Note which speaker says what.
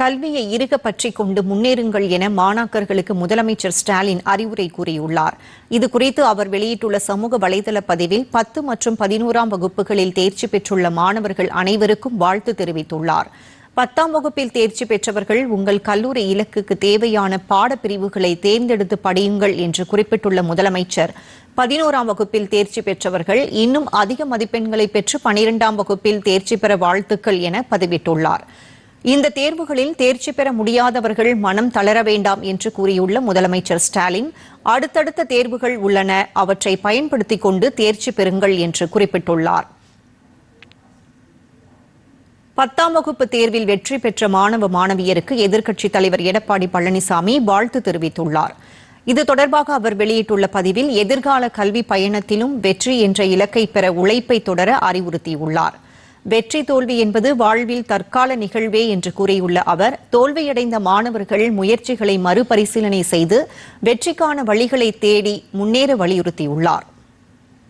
Speaker 1: கல்வியை இருக பற்றி கொண்டு முன்னேறுங்கள் என மாணாக்கர்களுக்கு முதலமைச்சர் ஸ்டாலின் அறிவுரை கூறியுள்ளார். இது குறித்து அவர் வெளியிட்டுள்ள சமூக வலைதள பதிவில் பத்து மற்றும் பதினோராம் வகுப்புகளில் தேர்ச்சி பெற்றுள்ள மாணவர்கள் அனைவருக்கும் வாழ்த்து தெரிவித்துள்ளார். பத்தாம் வகுப்பில் தேர்ச்சி பெற்றவர்கள் உங்கள் கல்லூரி இலக்குக்கு தேவையான பாடப்பிரிவுகளை தேர்ந்தெடுத்து படியுங்கள் என்று குறிப்பிட்டுள்ள முதலமைச்சர். பதினோராம் வகுப்பில் தேர்ச்சி பெற்றவர்கள் இன்னும் அதிக மதிப்பெண்களை பெற்று பனிரெண்டாம் வகுப்பில் தேர்ச்சி பெற வாழ்த்துக்கள் என பதிவிட்டுள்ளார். இந்த தேர்வுகளில் தேர்ச்சி பெற முடியாதவர்கள் மனம் தளர வேண்டாம் என்று கூறியுள்ள முதலமைச்சர் ஸ்டாலின் அடுத்தடுத்த தேர்வுகள் உள்ளன அவற்றை பயன்படுத்திக் கொண்டு தேர்ச்சி பெறுங்கள் என்று குறிப்பிட்டுள்ளார். பத்தாம் வகுப்பு தேர்வில் வெற்றி பெற்ற மாணவ மாணவியருக்கு எதிர்க்கட்சித் தலைவர் எடப்பாடி பழனிசாமி வாழ்த்து தெரிவித்துள்ளார். இது தொடர்பாக அவர் வெளியிட்டுள்ள பதிவில் எதிர்கால கல்வி பயணத்திலும் வெற்றி என்ற இலக்கை பெற உழைப்பை தொடர அறிவுறுத்தியுள்ளார். வெற்றி தோல்வி என்பது வாழ்வில் தற்கால நிகழ்வே என்று கூறியுள்ள அவர் தோல்வியடைந்த மாணவர்கள் முயற்சிகளை மறுபரிசீலனை செய்து வெற்றிக்கான வழிகளை தேடி முன்னேற வலியுறுத்தியுள்ளார்.